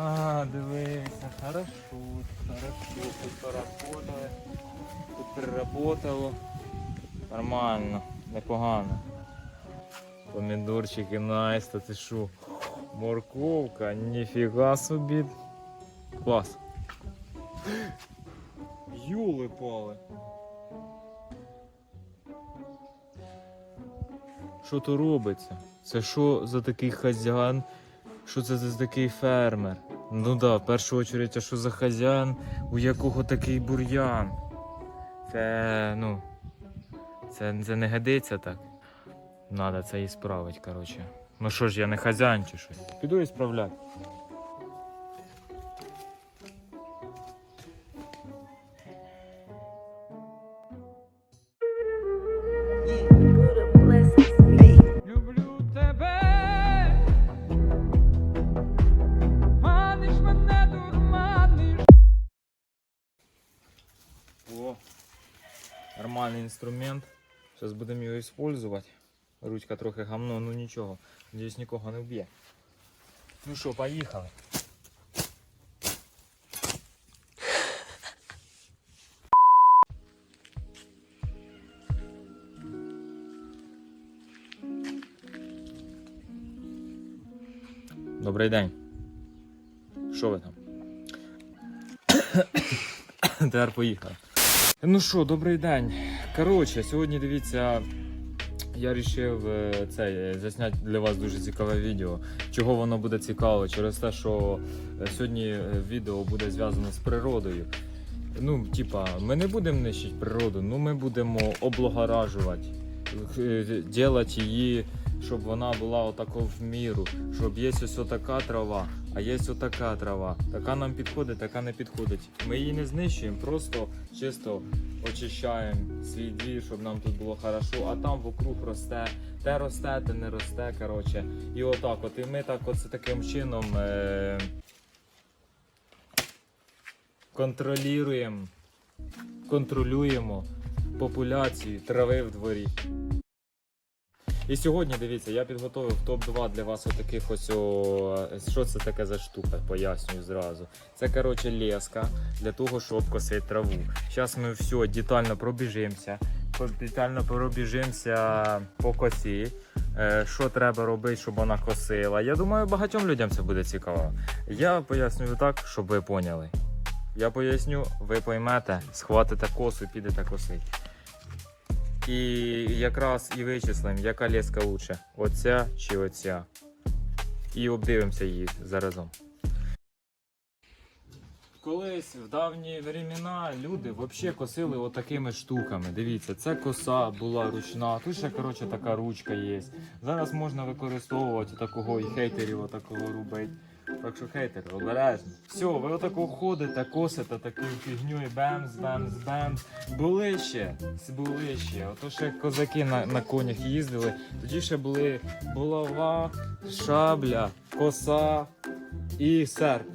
А, дивися, хорошо, хорошо, тут поработали, тут переработало. Нормально, непогано. Помідорчики найс, та ти що? Морковка, ніфіга собі. Клас. Юли пали. Що то робиться? Це що за такий хазяїн? Що це за такий фермер? Ну да, в першу чергу, а що за хазяїн, у якого такий бур'ян? Це, ну. Це, це не годиться так. Надо це і справити, коротше. Ну що ж, я не хазяїн чи щось? Піду і справляти. Нормальний інструмент. Зараз будемо його використовувати. Ручка трохи гамно, ну нічого. Надіюсь, нікого не вб'є. Ну що, поїхали. Добрий день. Що ви там? Тепер поїхали. Ну що, добрий день. Коротше, сьогодні дивіться, я вирішив це е, засняти для вас дуже цікаве відео. Чого воно буде цікаво? Через те, що е, сьогодні е, відео буде зв'язано з природою. Ну, типа, ми не будемо нищити природу, ну ми будемо облагоражувати, робити її, щоб вона була отако в міру, щоб є ось така трава, а є отака трава. Така нам підходить, така не підходить. Ми її не знищуємо, просто чисто очищаємо свій двір, щоб нам тут було хорошо, а там вокруг росте, те росте, те не росте. Коротше. І отак от. І ми так от таким чином. Е- контролюємо, контролюємо популяцію трави в дворі. І сьогодні дивіться, я підготовив топ-2 для вас отаких ось о, що це таке за штука, пояснюю зразу. Це коротше леска для того, щоб косити траву. Зараз ми все детально пробіжимося. Детально пробіжимося по косі. Е, Що треба робити, щоб вона косила. Я думаю, багатьом людям це буде цікаво. Я пояснюю так, щоб ви поняли. Я поясню, ви поймете, схватите косу і підете косити. І якраз і вичислимо, яка леска лучше, оця чи оця. І обдивимося її заразом. Колись в давні времена люди взагалі косили отакими штуками. Дивіться, це коса була ручна, тут ще коротше така ручка є. Зараз можна використовувати такого і хейтерів отакого робити. Так що хейтери, обережно. Все, ви отако ходите, косите такою фігньою, бемс, бемс, бемс. Були ще, були ще. Ото ще козаки на, на конях їздили. Тоді ще були булава, шабля, коса і серп.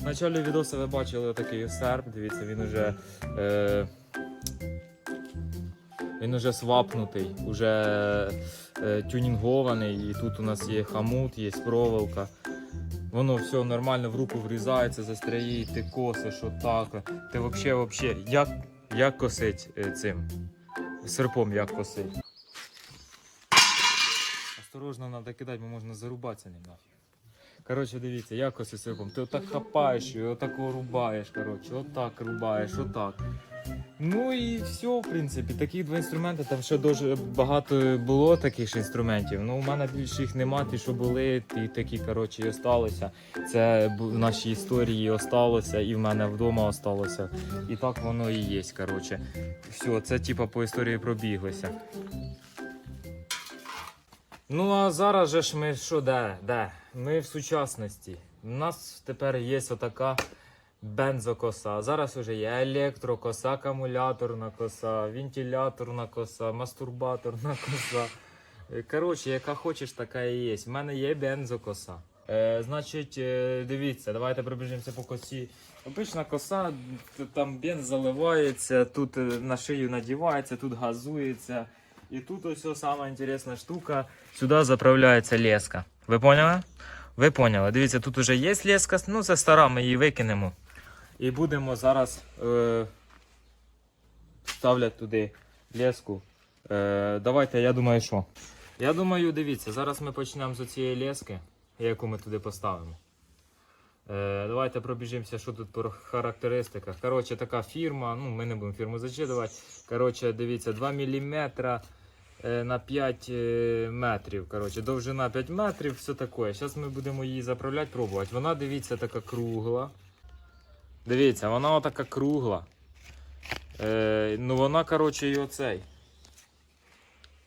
В началі відео ви бачили такий серп, дивіться, він уже. Е, він уже свапнутий, уже е, тюнінгований, і тут у нас є хамут, є проволока. Воно все нормально в руку врізається, застряє, ти косиш отак. Ти взагалі, вообще, як, як косить е, цим серпом, як косить. Осторожно треба кидати, бо можна зарубатися ним. Коротше, дивіться, як коси серпом. Ти отак хапаєш і отак рубаєш, коротше, отак рубаєш, отак. Ну і все, в принципі, такі два інструменти. Там ще дуже багато було таких інструментів. Ну, у мене більше їх нема, ті, що були, ті такі, коротше, і осталися. Це в нашій історії осталося, і в мене вдома осталося. І так воно і є, коротше. Все, це типа по історії пробіглися. Ну а зараз же ж ми що де? Де? Ми в сучасності. У нас тепер є отака бензокоса. Зараз вже є електрокоса, акумуляторна коса, вентиляторна коса, мастурбаторна коса. Коротше, яка хочеш, така і є. В мене є бензокоса. Е, значить, е, дивіться, давайте пробіжимося по косі. Обична коса, там бенз заливається, тут е, на шию надівається, тут газується. І тут ось сама інтересна штука. Сюди заправляється леска. Ви поняли? Ви поняли. Дивіться, тут уже є леска, ну це стара, ми її викинемо. І будемо зараз е, ставляти туди леску. Е, давайте, я думаю, що. Я думаю, дивіться, зараз ми почнемо з цієї лески, яку ми туди поставимо. Е, давайте пробіжимося, що тут по характеристиках. Коротше, така фірма, ну ми не будемо фірму зачитувати. Коротше, дивіться, 2 мм на 5 е, метрів. Коротше, довжина 5 метрів, все таке. Зараз ми будемо її заправляти, пробувати. Вона, дивіться, така кругла. Дивіться, вона така кругла. Е, ну вона, коротше, і оцей.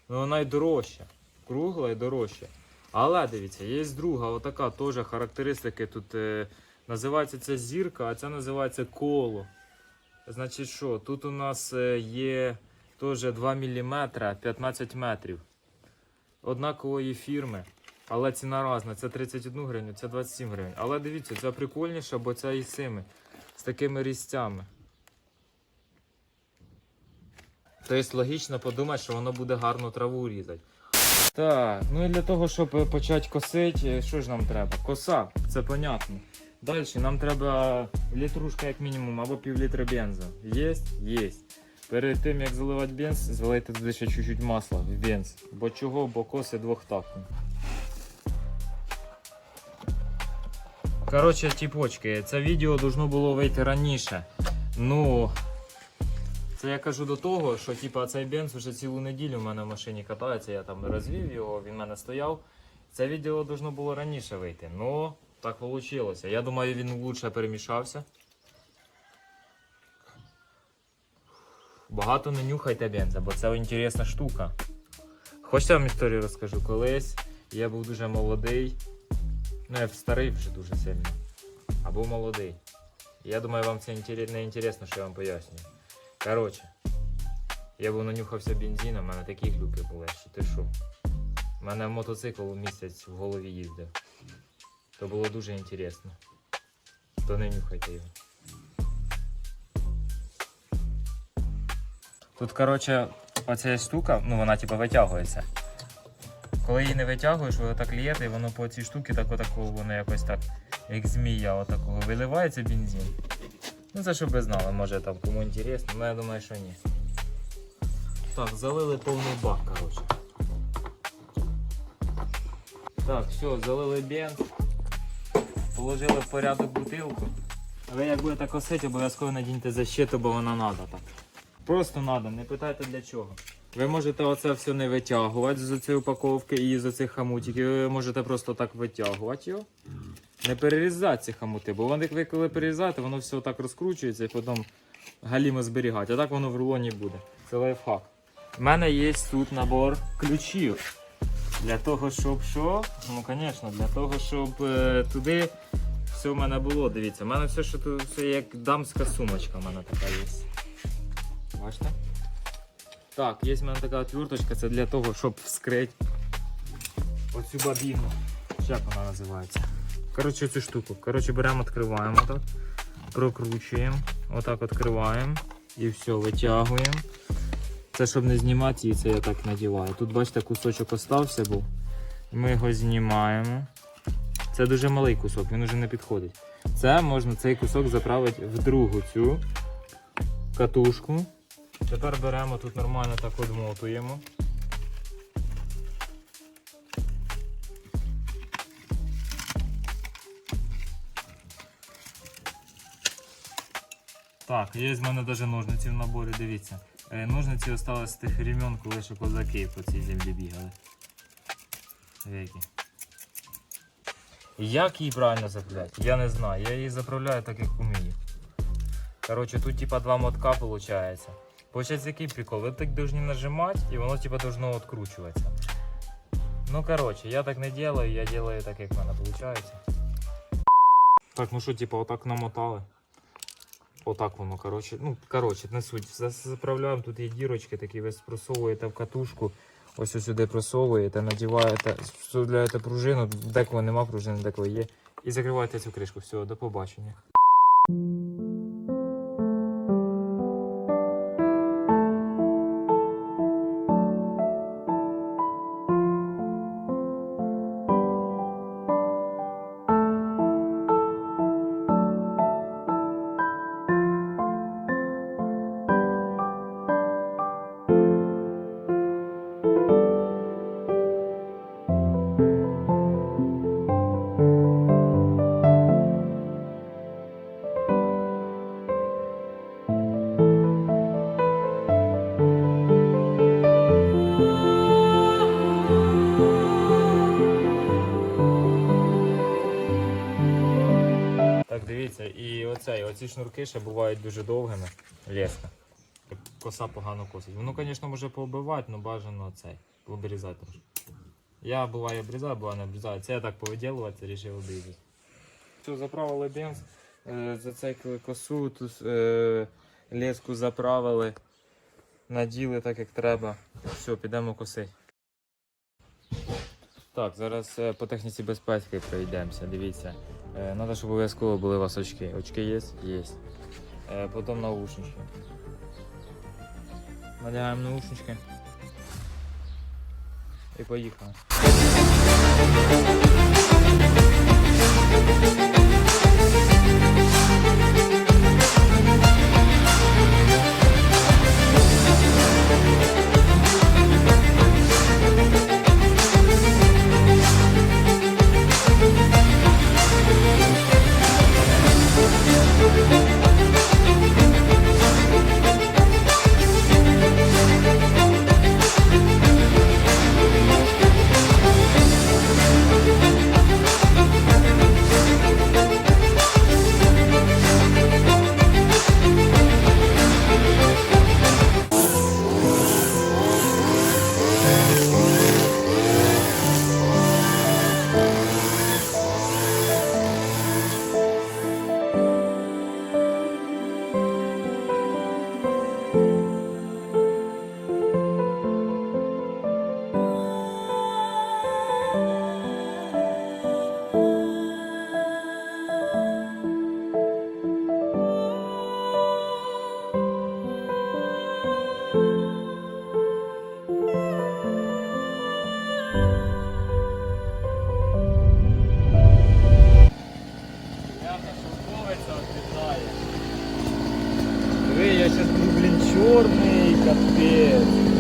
Ну вона й дорожча. Кругла і дорожча. Але дивіться, є друга, отака теж характеристики. Тут е, називається це зірка, а це називається коло. Значить що, тут у нас е, є теж 2 мм 15 метрів. Однакової фірми. Але ціна різна. Це 31 гривню, це 27 гривень. Але дивіться, це прикольніше, бо це із цими, з такими різцями. Тобто логічно подумати, що воно буде гарно траву різати. Так, ну і для того, щоб е, почати косити, що ж нам треба? Коса, це понятно. Далі нам треба літрушка як мінімум або пів літра бензу. Єсть? Єсть. Перед тим як заливати бенз, залийте туди ще чуть-чуть масла в бенз. Бо чого? Бо коси двохтактні. Коротше, тіпочки, це відео должно було вийти раніше. Ну, це я кажу до того, що типа, цей бенз вже цілу неділю в мене в машині катається, я там розвів його, він в мене стояв. Це відео должно було раніше вийти. Ну, так вийшло. Я думаю, він лучше перемішався. Багато не нюхайте бенза, бо це інтересна штука. Хочете я вам історію розкажу? Колись я був дуже молодий. Ну, я старий вже дуже сильно. А був молодий. Я думаю, вам це не інтересно, що я вам пояснюю. Коротше, я був нанюхався бензином, у мене такі глюки були, що ти що. У мене мотоцикл місяць в голові їздив. То було дуже інтересно. То не нюхайте його. Тут, коротше, оця штука, ну вона типу витягується. Коли її не витягуєш, ви отак лієте, і воно по цій штуці так отакого, воно якось так, як змія, отакого виливається бензин. Ну це щоб ви знали, може там кому інтересно, але я думаю, що ні. Так, залили повний бак, коротше. Так, все, залили бенз. Положили в порядок бутилку. Ви як будете косити, обов'язково надіньте защиту, бо вона треба так. Просто треба, не питайте для чого. Ви можете оце все не витягувати з цієї упаковки і з цих хамутиків. Ви можете просто так витягувати його. Не перерізати ці хамути, бо вони, ви коли перерізаєте, воно все так розкручується і потім галімо зберігати. А так воно в рулоні буде. Це лайфхак. У мене є тут набор ключів. Для того, щоб що? Ну, звісно, для того, щоб е, туди все в мене було. Дивіться, у мене все, що тут все як дамська сумочка, в мене така є. Бачите? Так, є в мене така отверточка, це для того, щоб вскрити оцю бабіну. Як вона називається? Коротше, цю штуку. Коротше, беремо, відкриваємо так. Прокручуємо. Отак відкриваємо. І все, витягуємо. Це щоб не знімати її, це я так надіваю. Тут бачите, кусочок остався був. Ми його знімаємо. Це дуже малий кусок, він уже не підходить. Це можна цей кусок заправити в другу цю катушку. Тепер беремо тут нормально так одмотуємо. Так, є в мене навіть ножниці в наборі, дивіться. Е, Ножниці осталось з тих ремен, коли ще козаки по цій землі бігали. Які. Як її правильно заправляти? Я не знаю. Я її заправляю так, як вмію. Коротше, тут типа два мотка виходить. Получається який прикол? Ви так повинні нажимати і воно типа должно відкручуватися. Ну коротше, я так не делаю, я делаю так, як в мене виходить. Так, ну що, типа, отак намотали. Отак воно, коротше. Ну, коротше, не суть. Заправляємо, тут є дірочки, такі ви просовуєте в катушку. Ось сюди просовуєте, надіваєте, вставляєте пружину, деколи нема пружини, деколи є. І закриваєте цю кришку. Все, до побачення. Ці шнурки ще бувають дуже довгими. Леска. Коса погано косить. Воно, звісно, може пооббивати, але бажано цей. Обрізати трошки. Я буває обрізаю, буває не обрізаю. Це я так повиділувати, рішив обрізати. Все, заправили бенз, е, зацекли косу, тут е, леску заправили, наділи так як треба. Все, підемо косити. Так, зараз е, по техніці безпеки пройдемося. Дивіться. Треба, щоб обов'язково були у вас очки. Очки є? Є. Е, Потім наушнички. Надягаємо наушнички. І поїхали. Capeta.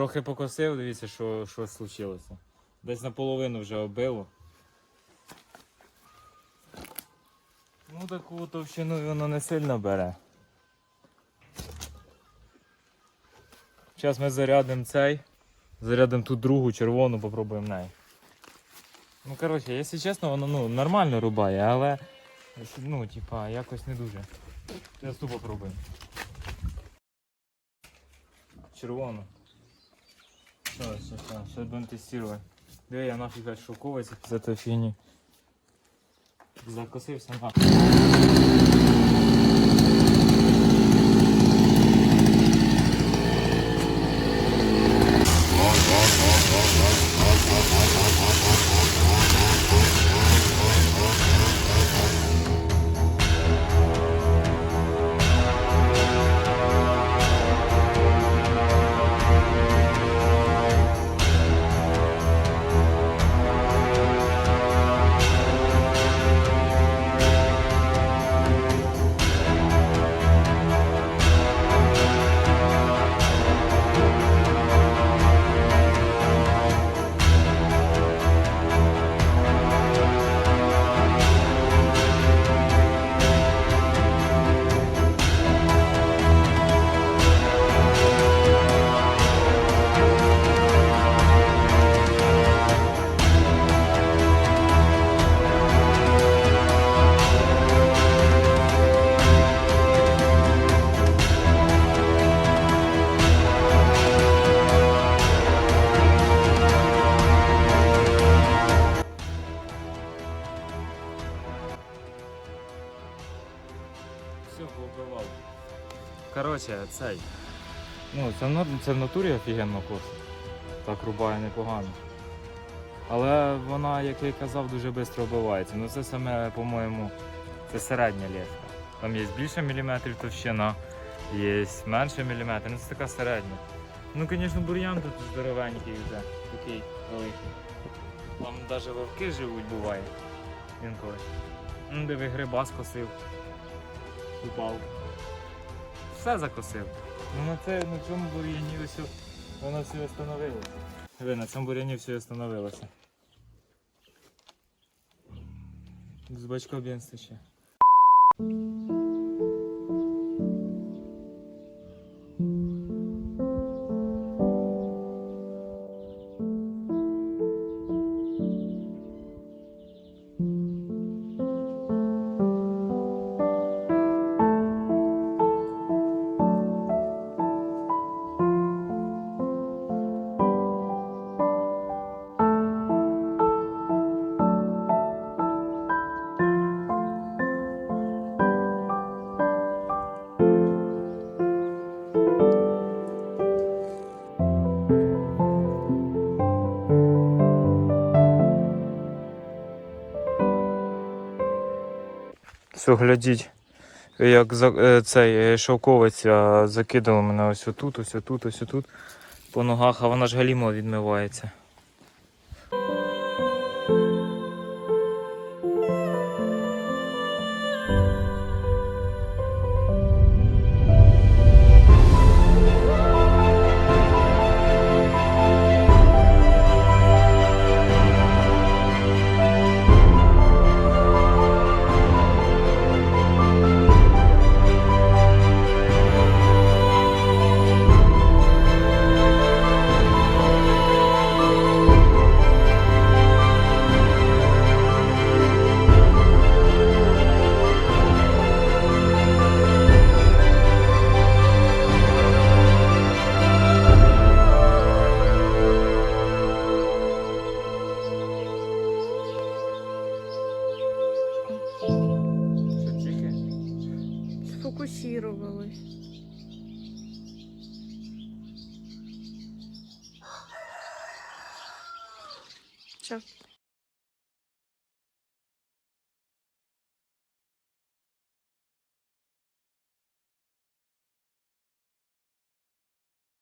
Трохи покосив, дивіться, що, що случилося. Десь наполовину вже обило. Ну таку товщину воно не сильно бере. Зараз ми зарядимо цей. Зарядимо ту другу червону, попробуємо неї. Ну коротше, якщо чесно, воно ну, нормально рубає, але ну, типа, якось не дуже. Зараз ту попробуємо. Червону. Що, все, все, сейчас будем тестировать. Диви, я нафіг шоковується за тої фігні. Закосився на. цей. Ну, це, на- це в натурі офігенно косить. Так рубає непогано. Але вона, як я й казав, дуже швидко вбивається. Ну це саме, по-моєму, це середня леска. Там є більше міліметрів товщина, є менше міліметрів, ну це така середня. Ну, звісно, бур'ян тут здоровенький вже, такий великий. Там навіть вовки живуть, буває. Інколи. Ну, диви, гриба скосив. Упав. Все закосив. Ну на, це, на цьому бур'яні все, воно все встановилося. Ви на цьому бур'яні все встановилося. З бачка б'єнства ще. Все, глядіть, як е, цей шовковиця шовковець а, мене ось отут, ось отут, ось отут по ногах, а вона ж галімо відмивається.